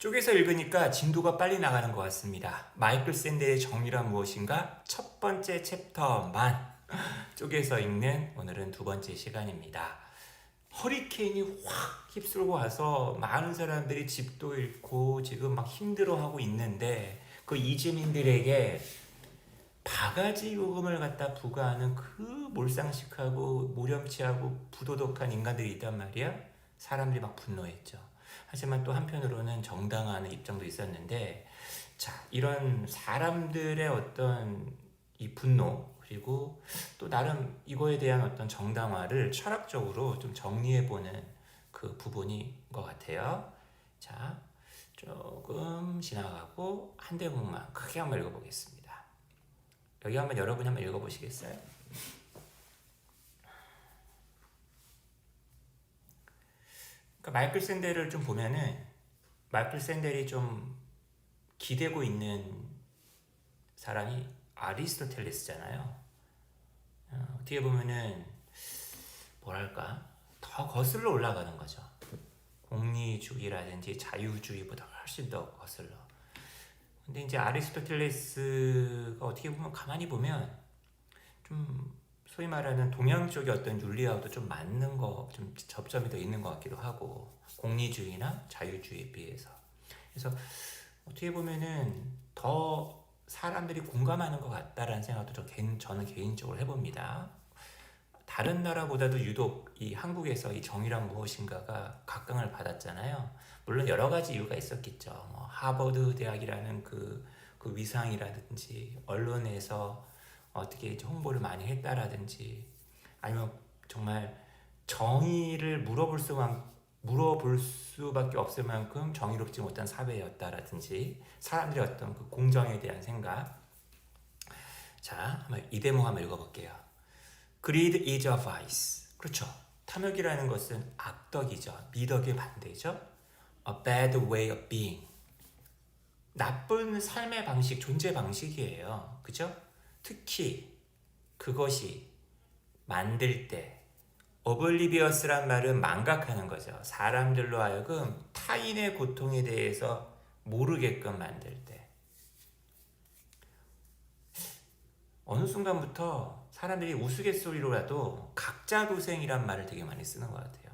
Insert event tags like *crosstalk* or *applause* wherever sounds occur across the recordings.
쪼개서 읽으니까 진도가 빨리 나가는 것 같습니다. 마이클 샌델의 정의란 무엇인가? 첫 번째 챕터만 *laughs* 쪼개서 읽는 오늘은 두 번째 시간입니다. 허리케인이 확 휩쓸고 와서 많은 사람들이 집도 잃고 지금 막 힘들어하고 있는데 그 이주민들에게 바가지 요금을 갖다 부과하는 그 몰상식하고 모렴치하고 부도덕한 인간들이 있단 말이야. 사람들이 막 분노했죠. 하지만 또 한편으로는 정당화하는 입장도 있었는데, 자, 이런 사람들의 어떤 이 분노, 그리고 또 나름 이거에 대한 어떤 정당화를 철학적으로 좀 정리해 보는 그 부분인 것 같아요. 자, 조금 지나가고 한 대목만 크게 한번 읽어보겠습니다. 여기 한번 여러분이 한번 읽어보시겠어요? 그러니까 마이클 샌델을 좀 보면은 마이클 샌델이 좀 기대고 있는 사람이 아리스토텔레스잖아요. 어, 어떻게 보면은 뭐랄까 더 거슬러 올라가는 거죠. 공리주의라든지 자유주의보다 훨씬 더 거슬러. 근데 이제 아리스토텔레스가 어떻게 보면 가만히 보면 좀 소위 말하는 동양 쪽의 어떤 윤리하고도 좀 맞는 거, 좀 접점이 더 있는 것 같기도 하고 공리주의나 자유주의에 비해서. 그래서 어떻게 보면은 더 사람들이 공감하는 것 같다라는 생각도 좀 개인, 저는 개인적으로 해봅니다. 다른 나라보다도 유독 이 한국에서 이 정의란 무엇인가가 각광을 받았잖아요. 물론 여러 가지 이유가 있었겠죠. 뭐 하버드 대학이라는 그, 그 위상이라든지 언론에서 어떻게 홍보를 많이 했다라든지 아니면 정말 정의를 물어볼 수만 물어볼 수밖에 없을 만큼 정의롭지 못한 사회였다라든지 사람들의 어떤 그 공정에 대한 생각. 자 한번 이 대목 한번 읽어볼게요. Greed is a vice. 그렇죠. 탐욕이라는 것은 악덕이죠. 미덕의 반대죠. A bad way of being. 나쁜 삶의 방식 존재 방식이에요. 그죠 특히 그것이 만들 때 오블리비어스란 말은 망각하는 거죠. 사람들로 하여금 타인의 고통에 대해서 모르게끔 만들 때. 어느 순간부터 사람들이 우스갯소리로라도 각자 도생이란 말을 되게 많이 쓰는 것 같아요.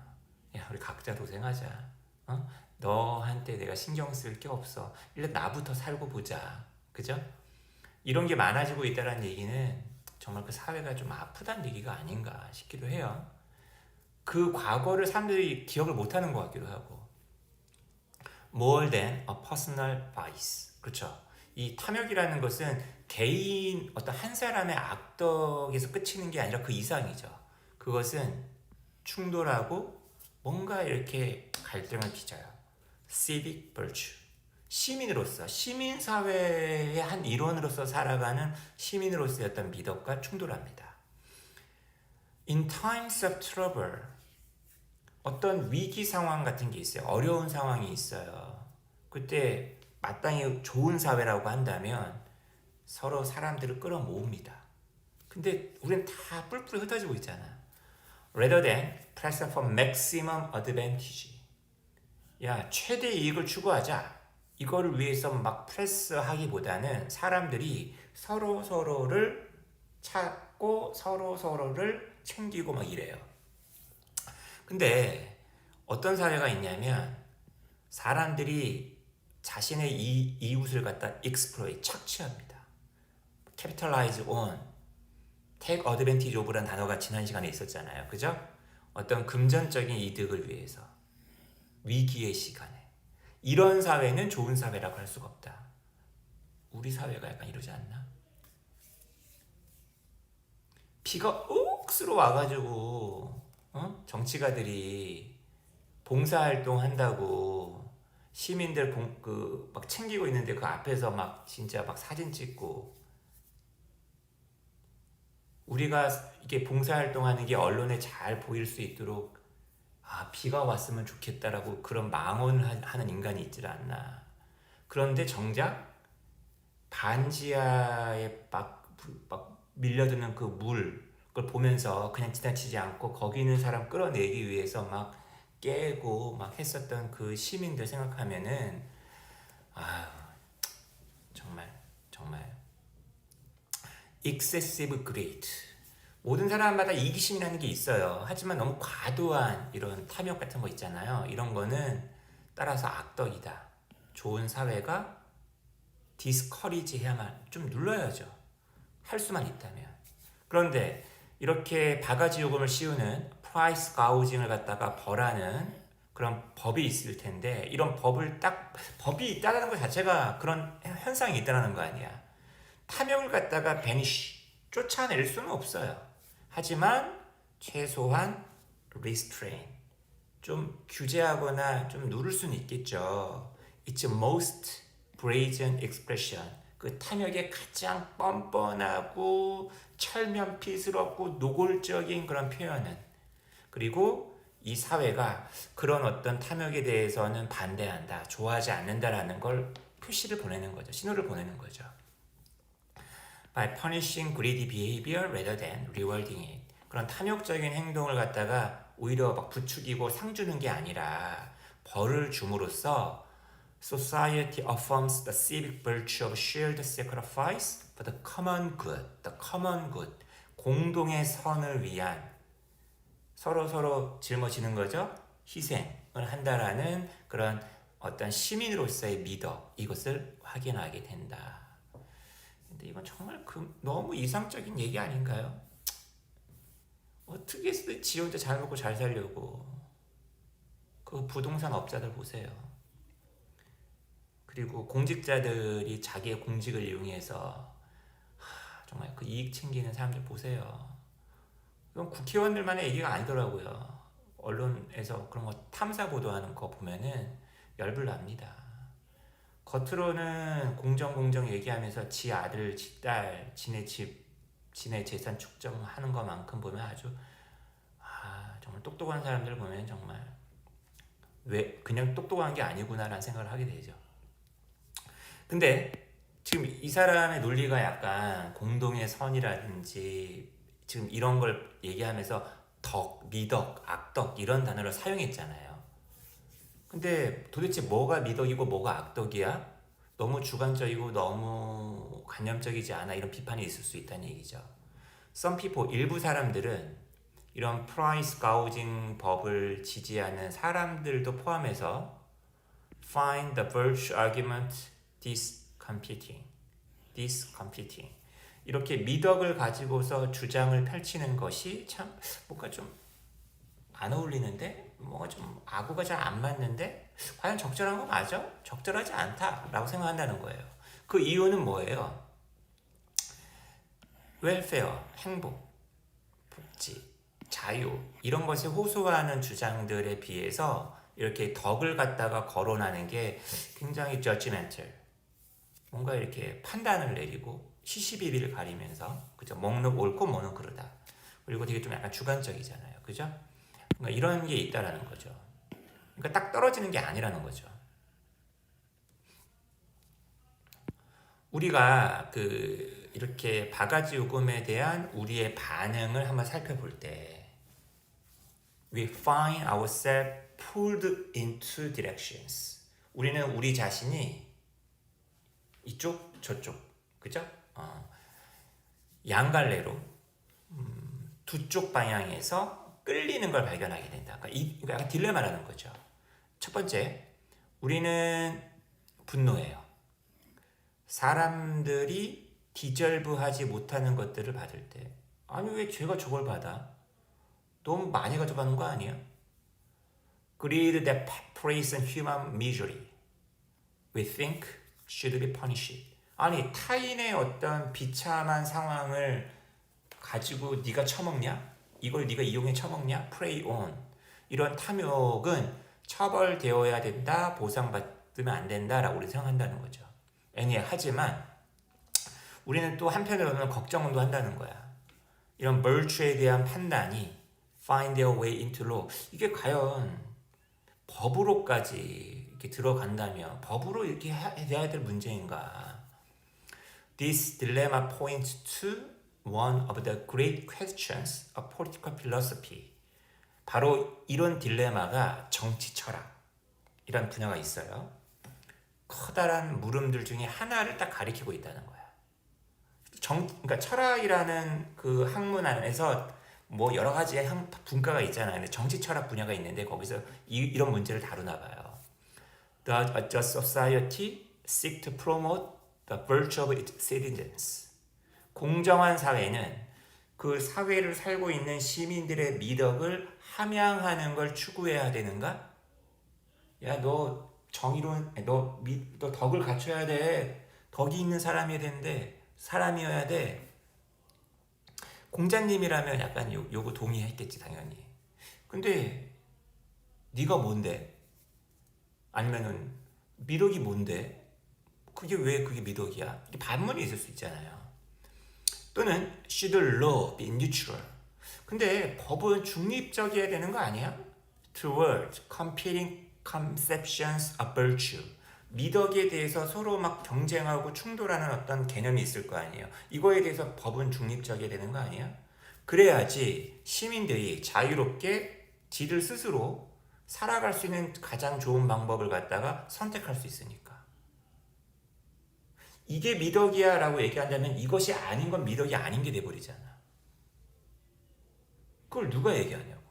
야, 우리 각자 도생하자. 어? 너한테 내가 신경 쓸 게 없어. 일단 나부터 살고 보자. 그죠? 이런 게 많아지고 있다는 얘기는 정말 그 사회가 좀 아프다는 얘기가 아닌가 싶기도 해요. 그 과거를 사람들이 기억을 못하는 것 같기도 하고. More than a personal vice. 그렇죠. 이 탐욕이라는 것은 개인 어떤 한 사람의 악덕에서 끝이는 게 아니라 그 이상이죠. 그것은 충돌하고 뭔가 이렇게 갈등을 빚어요. civic virtue. 시민으로서 시민 사회의 한 일원으로서 살아가는 시민으로서의 어떤 미덕과 충돌합니다. In times of trouble, 어떤 위기 상황 같은 게 있어요. 어려운 상황이 있어요. 그때 마땅히 좋은 사회라고 한다면 서로 사람들을 끌어모읍니다. 근데 우리는 다 뿔뿔이 흩어지고 있잖아. Rather than press for maximum advantage. 야, 최대 이익을 추구하자. 이거를 위해서 막 프레스하기보다는 사람들이 서로 서로를 찾고 서로 서로를 챙기고 막 이래요. 근데 어떤 사례가 있냐면 사람들이 자신의 이, 이웃을 갖다 exploit, 착취합니다. capitalize on, take advantage 단어가 지난 시간에 있었잖아요. 그죠? 어떤 금전적인 이득을 위해서 위기의 시간에 이런 사회는 좋은 사회라고 할 수가 없다. 우리 사회가 약간 이러지 않나? 비가 옥수로 와가지고 어? 정치가들이 봉사활동 한다고 시민들 그 막 챙기고 있는데 그 앞에서 막 진짜 막 사진 찍고 우리가 이게 봉사활동하는 게 언론에 잘 보일 수 있도록 아 비가 왔으면 좋겠다라고 그런 망언을 하는 인간이 있질 않나. 그런데 정작 반지하에 막, 막 밀려드는 그 물, 그걸 보면서 그냥 지나치지 않고 거기 있는 사람 끌어내기 위해서 막 깨고 막 했었던 그 시민들 생각하면은 아유 정말 정말. Excessive greed 모든 사람마다 이기심이라는 게 있어요. 하지만 너무 과도한 이런 탐욕 같은 거 있잖아요. 이런 거는 따라서 악덕이다. 좋은 사회가 디스커리지 해야만 좀 눌러야죠. 할 수만 있다면. 그런데 이렇게 바가지 요금을 씌우는 프라이스 가우징을 갖다가 벌하는 그런 법이 있을 텐데 이런 법을 딱 법이 있다는 것 자체가 그런 현상이 있다는 거 아니야. 탐욕을 갖다가 베니쉬 쫓아낼 수는 없어요. 하지만 최소한 restrain 좀 규제하거나 좀 누를 수는 있겠죠. It's most brazen expression. 그 탐욕의 가장 뻔뻔하고 철면피스럽고 노골적인 그런 표현은 그리고 이 사회가 그런 어떤 탐욕에 대해서는 반대한다, 좋아하지 않는다라는 걸 표시를 보내는 거죠. 신호를 보내는 거죠. By punishing greedy behavior rather than rewarding it. 그런 탐욕적인 행동을 갖다가 오히려 막 부추기고 상 주는 게 아니라 벌을 줌으로써 society affirms the civic virtue of shared sacrifice for the common good, the common good, 공동의 선을 위한 서로 서로 짊어지는 거죠. 희생을 한다라는 그런 어떤 시민으로서의 미덕 이것을 확인하게 된다. 근데 이건 정말 그 너무 이상적인 얘기 아닌가요? 어떻게 해서 지 혼자 잘 먹고 잘 살려고 그 부동산 업자들 보세요. 그리고 공직자들이 자기의 공직을 이용해서 하, 정말 그 이익 챙기는 사람들 보세요. 이건 국회의원들만의 얘기가 아니더라고요. 언론에서 그런 거 탐사 보도하는 거 보면은 열불 납니다. 겉으로는 공정 공정 얘기하면서 지 아들, 지 딸, 지네 집, 지네 재산 축정하는 것만큼 보면 아주 아 정말 똑똑한 사람들 보면 정말 왜 그냥 똑똑한 게 아니구나라는 생각을 하게 되죠. 근데 지금 이 사람의 논리가 약간 공동의 선이라든지 지금 이런 걸 얘기하면서 덕, 미덕, 악덕 이런 단어를 사용했잖아요. 근데 도대체 뭐가 미덕이고 뭐가 악덕이야? 너무 주관적이고 너무 관념적이지 않아 이런 비판이 있을 수 있다는 얘기죠. Some people 일부 사람들은 이런 프라이스 가우징 법을 지지하는 사람들도 포함해서 find the virtue argument discompeting, discompeting. 이렇게 미덕을 가지고서 주장을 펼치는 것이 참 뭔가 좀 안 어울리는데 뭔가 좀 아구가 잘 안 맞는데 과연 적절한 거 맞아? 적절하지 않다라고 생각한다는 거예요. 그 이유는 뭐예요? 웰페어, 행복, 복지, 자유 이런 것을 호소하는 주장들에 비해서 이렇게 덕을 갖다가 거론하는 게 굉장히 judgmental 뭔가 이렇게 판단을 내리고 시시비비를 가리면서 그죠 먹는 옳고 뭐는 그르다 그리고 되게 좀 약간 주관적이잖아요 그죠 그러니까 이런 게 있다라는 거죠. 그러니까 딱 떨어지는 게 아니라는 거죠. 우리가 그 이렇게 바가지 요금에 대한 우리의 반응을 한번 살펴볼 때 we find ourselves pulled into directions. 우리는 우리 자신이 이쪽 저쪽 그죠? 어, 양갈래로 음, 두쪽 방향에서 끌리는 걸 발견하게 된다. 그러니까 이 이거 약간 딜레마라는 거죠. 첫 번째, 우리는 분노해요. 사람들이 디절브하지 못하는 것들을 받을 때, 아니 왜 제가 저걸 받아? 너무 많이 가져가는 거 아니야? Greed that preys on human misery, we think should be punished. 아니 타인의 어떤 비참한 상황을 가지고 네가 처먹냐? 이걸 네가 이용해 처먹냐? Prey on 이런 탐욕은 처벌되어야 된다, 보상받으면 안 된다라고 우리 생각한다는 거죠. 애니 하지만 우리는 또 한편으로는 걱정도 한다는 거야. 이런 virtue에 대한 판단이 find their way into law 이게 과연 법으로까지 이렇게 들어간다면 법으로 이렇게 해야 될 문제인가? This dilemma points to one of the great questions of political philosophy. 바로 이런 딜레마가 정치 철학 이란 분야가 있어요. 커다란 물음들 중에 하나를 딱 가리키고 있다는 거야. 정, 그러니까 철학이라는 그 학문 안에서 뭐 여러 가지의 학- 분과가 있잖아요. 근데 정치 철학 분야가 있는데 거기서 이, 이런 문제를 다루나 봐요. The a just society seek to promote the virtue of its citizens. 공정한 사회는 그 사회를 살고 있는 시민들의 미덕을 함양하는 걸 추구해야 되는가? 야, 너 정의로운, 너, 미, 너 덕을 갖춰야 돼. 덕이 있는 사람이어야 되는데, 사람이어야 돼. 공자님이라면 약간 요, 요거 동의했겠지, 당연히. 근데, 네가 뭔데? 아니면은, 미덕이 뭔데? 그게 왜 그게 미덕이야? 이게 반문이 있을 수 있잖아요. 또는 be neutral? 근데 법은 중립적이어야 되는 거 아니야? Toward competing conceptions of virtue. 미덕에 대해서 서로 막 경쟁하고 충돌하는 어떤 개념이 있을 거 아니에요. 이거에 대해서 법은 중립적이어야 되는 거 아니야? 그래야지 시민들이 자유롭게 지들 스스로 살아갈 수 있는 가장 좋은 방법을 갖다가 선택할 수 있으니까. 이게 미덕이야 라고 얘기한다면 이것이 아닌 건 미덕이 아닌 게 돼버리잖아. 그걸 누가 얘기하냐고.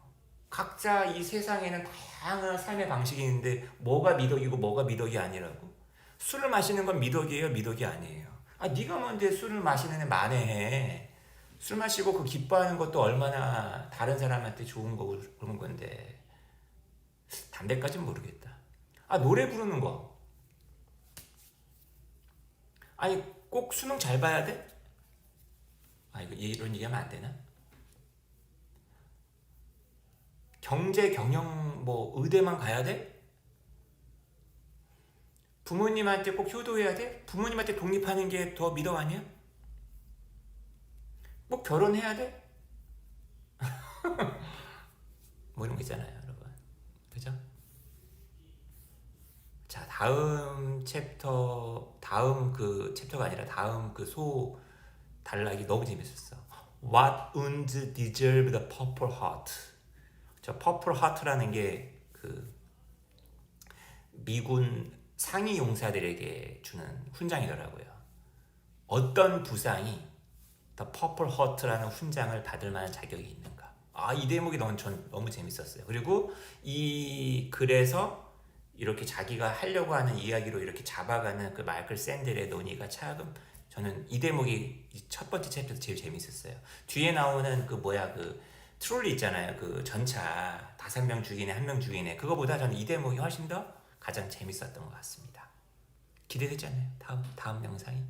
각자 이 세상에는 다양한 삶의 방식이 있는데 뭐가 미덕이고 뭐가 미덕이 아니라고. 술을 마시는 건 미덕이에요, 미덕이 아니에요. 아, 네가 뭔데 술을 마시는 애 만회해. 술 마시고 그 기뻐하는 것도 얼마나 다른 사람한테 좋은 거 그런 건데. 담배까진 모르겠다. 아, 노래 부르는 거. 아니 꼭 수능 잘 봐야 돼? 아 이거 이런 얘기하면 안 되나? 경제 경영 뭐 의대만 가야 돼? 부모님한테 꼭 효도해야 돼? 부모님한테 독립하는 게더 미덕 아니야? 꼭 결혼해야 돼? *laughs* 뭐 이런 거 있잖아요, 여러분. 그죠? 자, 다음 챕터, 다음 그 챕터가 아니라 다음 그 소 단락이 너무 재밌었어. What wounds deserve the purple heart? 저 purple heart라는 게 그 미군 상위 용사들에게 주는 훈장이더라고요. 어떤 부상이 The Purple Heart라는 훈장을 받을 만한 자격이 있는가? 아, 이 대목이 너무 전 너무 재밌었어요. 그리고 이 글에서 이렇게 자기가 하려고 하는 이야기로 이렇게 잡아가는 그 마이클 샌델의 논의가 참 저는 이 대목이 이첫 번째 챕터에서 제일 재밌었어요. 뒤에 나오는 그 뭐야 그 트롤리 있잖아요. 그 전차 다섯 명 죽이네 한 명 죽이네 그거보다 저는 이 대목이 훨씬 더 가장 재밌었던 것 같습니다. 기대되지 않나요? 다음 다음 영상이.